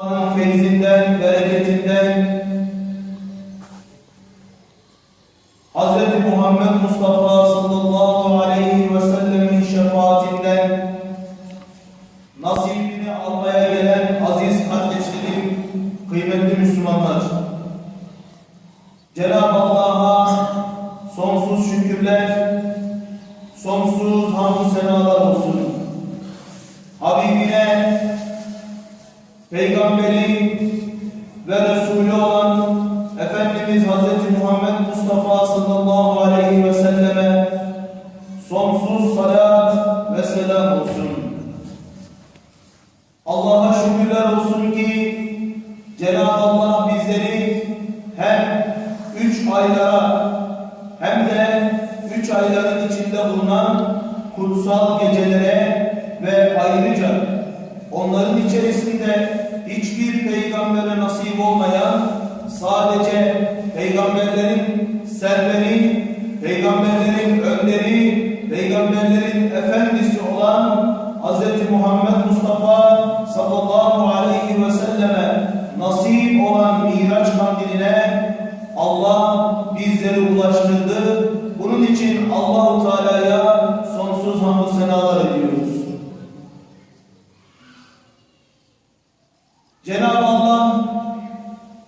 Allah'ın feyzinden, bereketinden Hz. Muhammed Mustafa sallallahu ayların içinde bulunan kutsal gecelere ve ayrıca onların içerisinde hiçbir peygambere nasip olmayan sadece peygamberlerin serveri, peygamberlerin önderi, peygamberlerin efendisi olan Hz. Muhammed Mustafa sallallahu aleyhi ve selleme nasip olan Miraç kandiline Allah bizleri ulaştırdı. hatalar ediyoruz. Cenab-ı Allah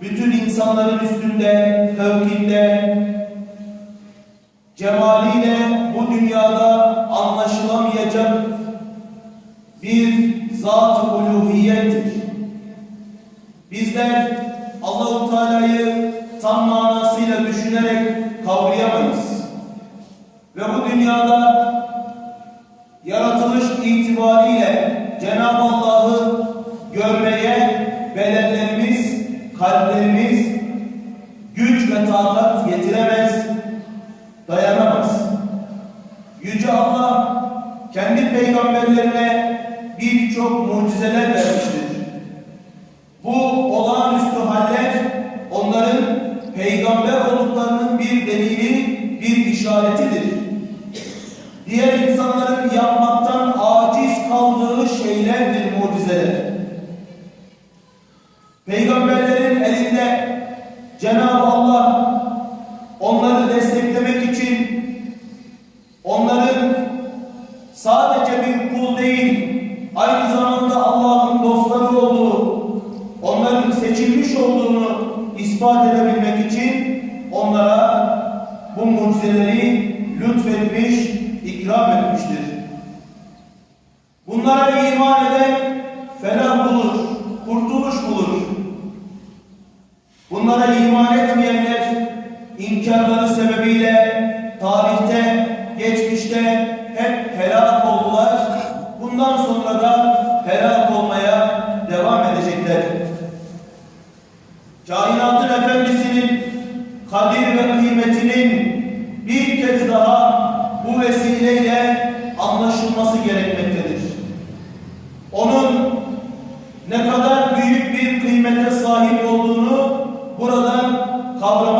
bütün insanların üstünde, fevkinde, cemaliyle bu dünyada anlaşılamayacak bir zat-ı uluhiyettir. Bizler Allahu Teala'yı tam manasıyla düşünerek kavrayamayız. Ve bu dünyada peygamberlerine birçok mucizeler Abraão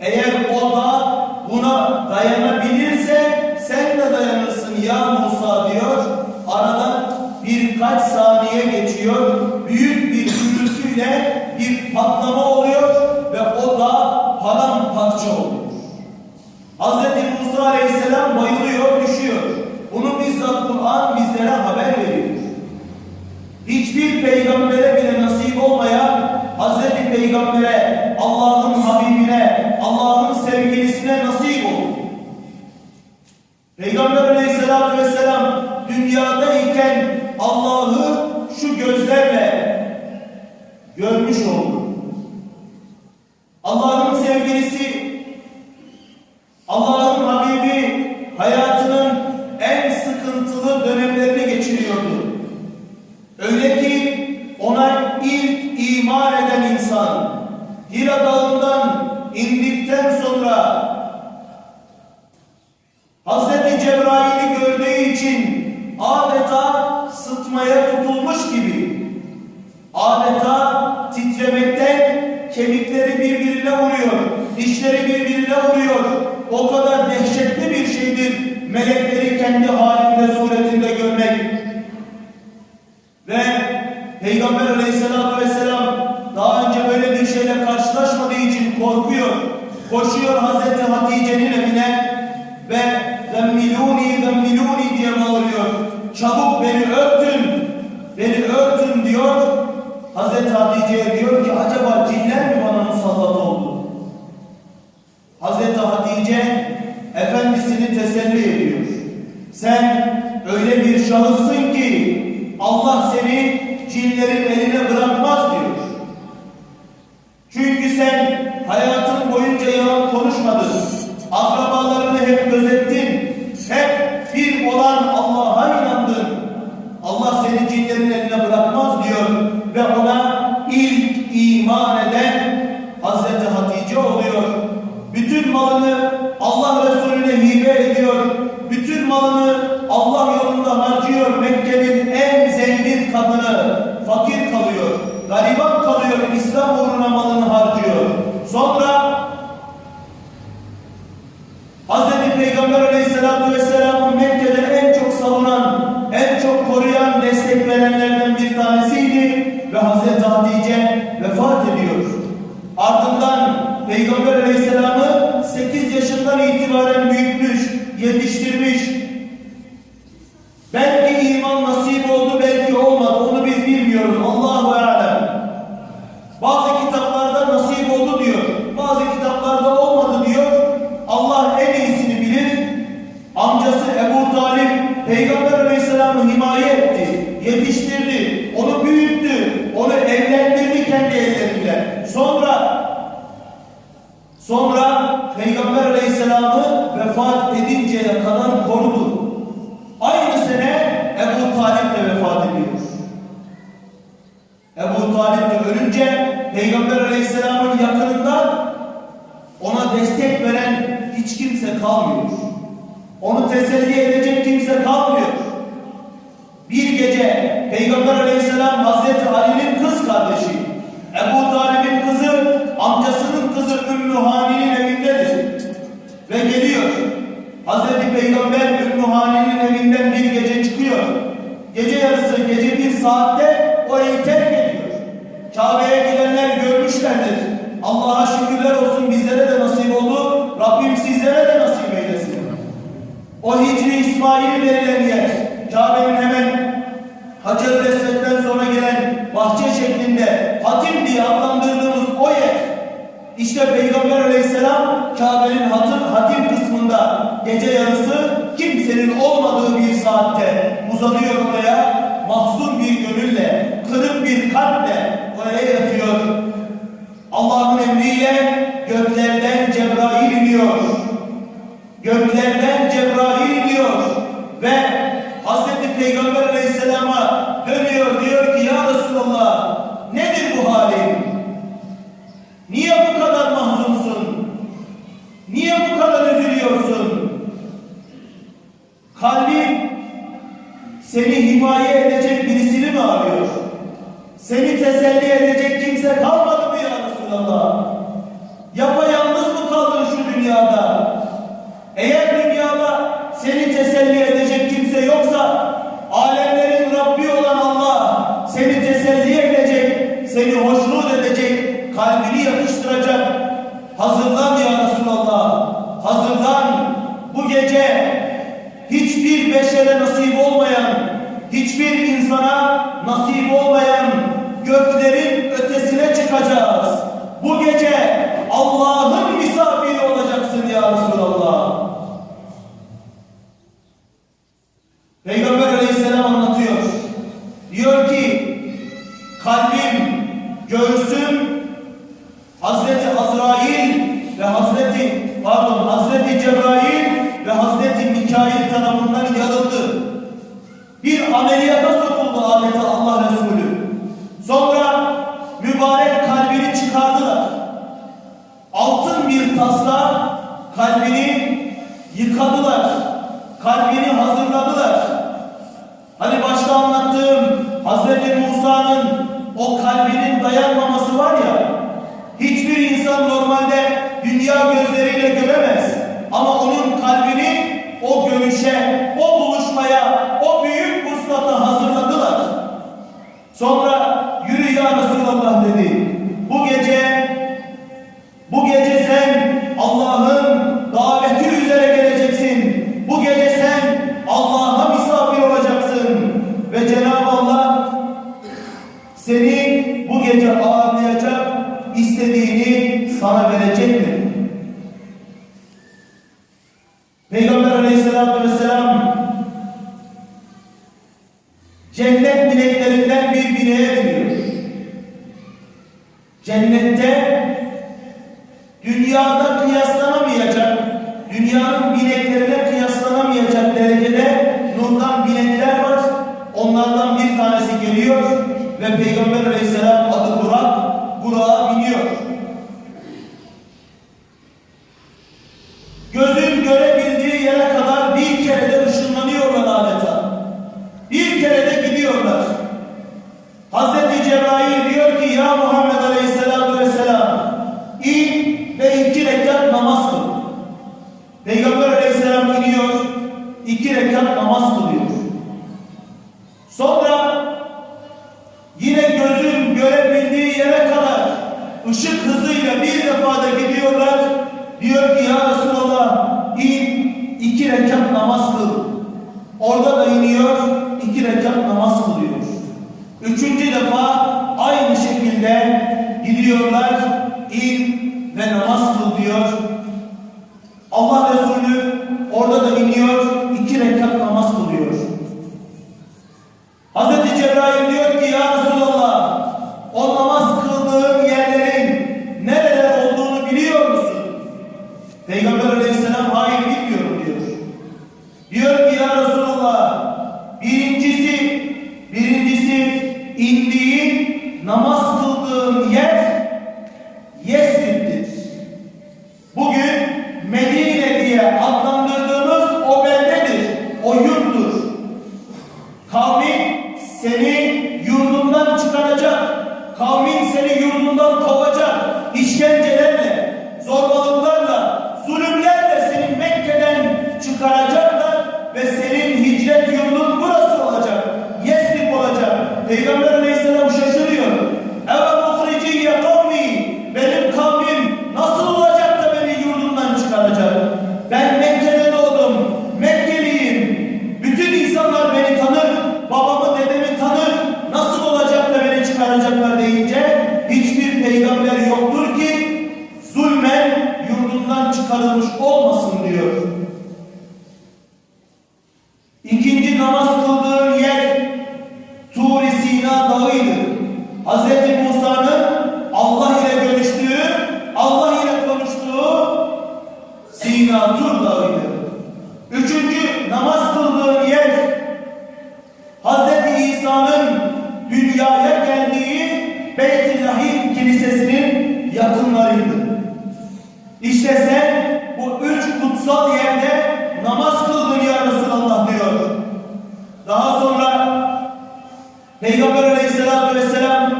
Eğer o da buna dayanabilirse sen de dayanırsın ya Allah'ı şu gözlerle görmüş oldu. Hatice efendisini teselli ediyor. Sen öyle bir şahıssın ki Allah seni cinlerin eline bırakmaz diyor. Çünkü sen hayatın boyunca yalan konuşmadın. Akrabalarını hep gözettin. Peygamber Aleyhisselam'ı 8 yaşından itibaren büyütmüş, yetiştirmiş. Kimse kalmıyor. Onu teselli edecek kimse kalmıyor. Bir gece Peygamber Aleyhisselam Hazreti Ali'nin kız kardeşi Ebu Talib'in kızı amcasının kızı Ümmü Hani'nin evindedir. Ve geliyor. Hazreti Peygamber Ümmü Hani'nin evinden bir gece çıkıyor. Gece yarısı gece bir saatte orayı terk ediyor. Kabe'ye gidenler görmüşlerdir. Allah'a şükürler olsun bizlere de nasip oldu. Rabbim sizlere de nasip eylesin. O Hicri İsmail verilen yer, Kabe'nin hemen Hacer-ı Esved'den sonra gelen bahçe şeklinde hatim diye adlandırdığımız o yer. İşte Peygamber Aleyhisselam Kabe'nin hatır, hatim kısmında gece yarısı kimsenin olmadığı bir saatte uzanıyor oraya. Mahzun bir gönülle, kırık bir kalple oraya yatıyor. Allah'ın emriyle göklerden Cebrail iniyor. Göklerden Cebrail iniyor ve beşere nasip olmayan, hiçbir insana nasip olmayan göklerin ötesine çıkacağız. Bu gece Allah'ın kalbinin dayanmaması var ya, hiçbir insan normalde dünya gözleriyle göremez. Ama onun kalbini o görüşe, o buluşmaya, o büyük vuslata hazırladılar. Sonra gidiyorlar, in ve namaz kıl diyor. ദൈവം kutsal yerde namaz kıldın ya Resulallah diyor. Daha sonra Peygamber Aleyhisselatü Vesselam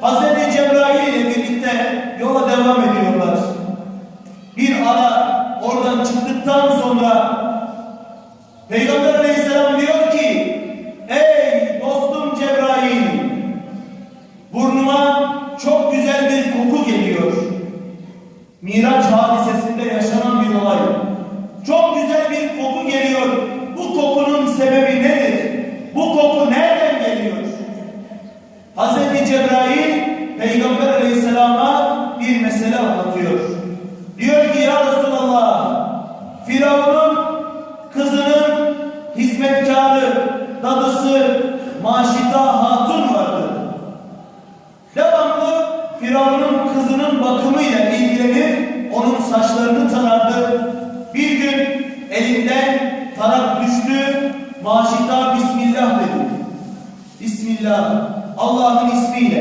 Hazreti Cebrail ile birlikte yola devam ediyorlar. Bir ara oradan çıktıktan sonra Peygamber saçlarını tarardı. Bir gün elinden tarak düştü. Maşita Bismillah dedi. Bismillah. Allah'ın ismiyle.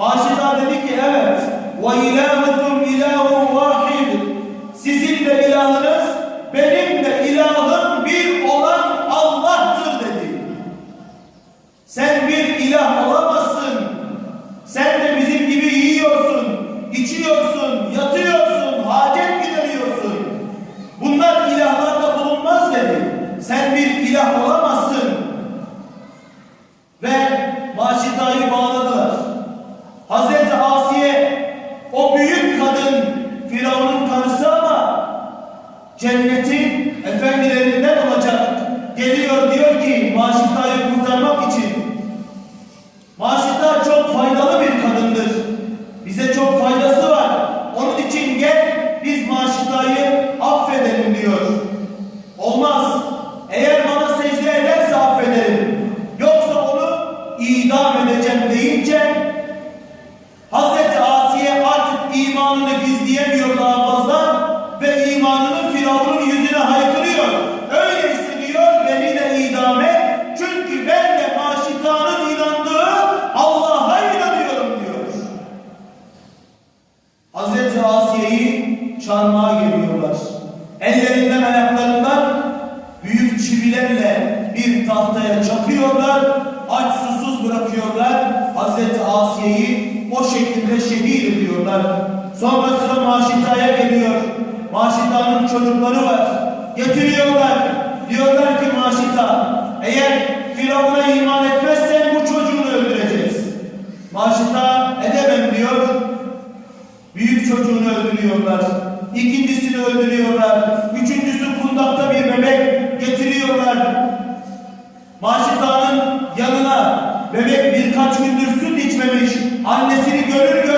Maşida dedi ki evet ve ilahukum ilahun vahid. Sizin de ilahınız çocuğunu öldürüyorlar. İkincisini öldürüyorlar. Üçüncüsü kundakta bir bebek getiriyorlar. Maşıtanın yanına bebek birkaç gündür süt içmemiş. Annesini görür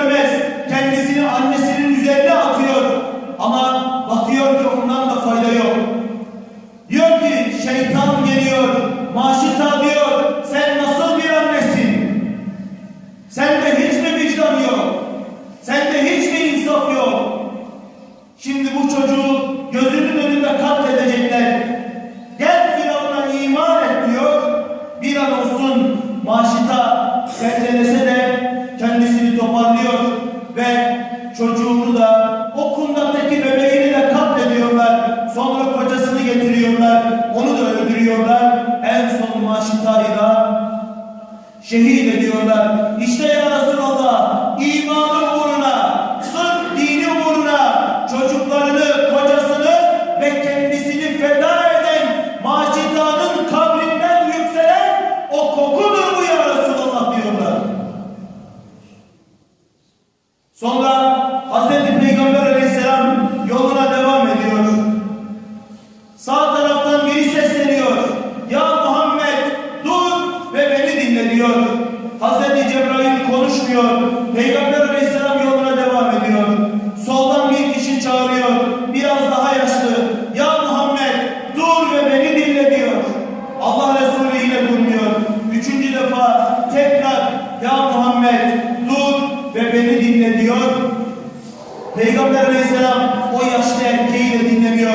şehit ediyorlar. İşte ya Resulallah imanı uğruna Peygamber Aleyhisselam o yaşlı erkeği de dinlemiyor.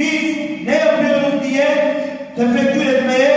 Biz ne yapıyoruz diye tefekkür etmeye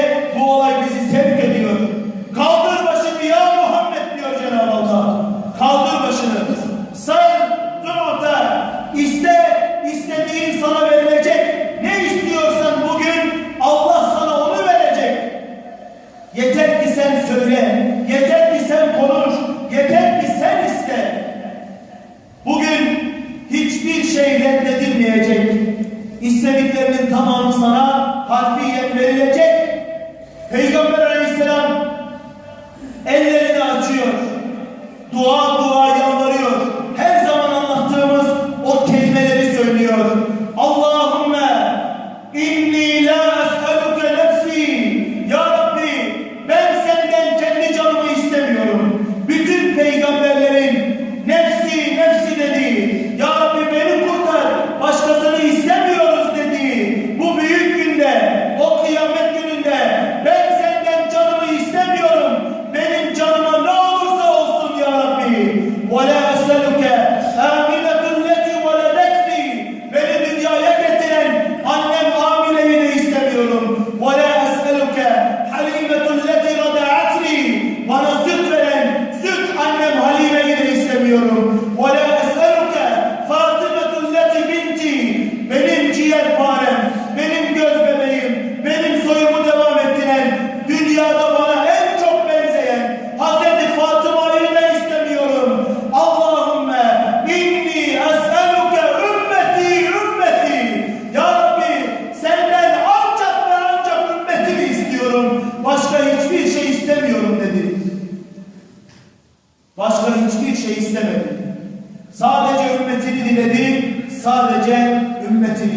sadece ümmetini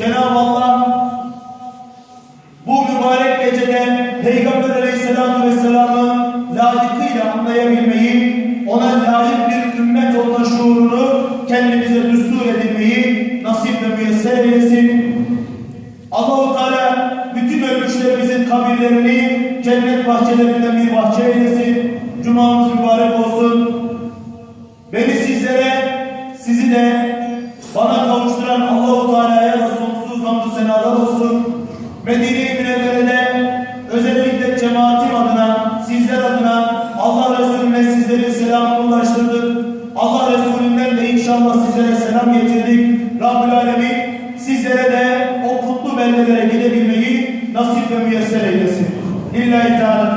Cenab-ı Allah bu mübarek gecede Peygamber Aleyhisselatü Vesselam'ı layıkıyla anlayabilmeyi, ona layık bir ümmet olma şuurunu kendimize düstur edinmeyi nasip ve müyesser eylesin. Allah-u Teala bütün ölmüşlerimizin kabirlerini cennet bahçelerinden bir bahçe eylesin. Cumamız mübarek olsun. elham getirdik. Rabbül Alemin sizlere de o kutlu beldelere gidebilmeyi nasip ve müyesser eylesin. Lillahi Teala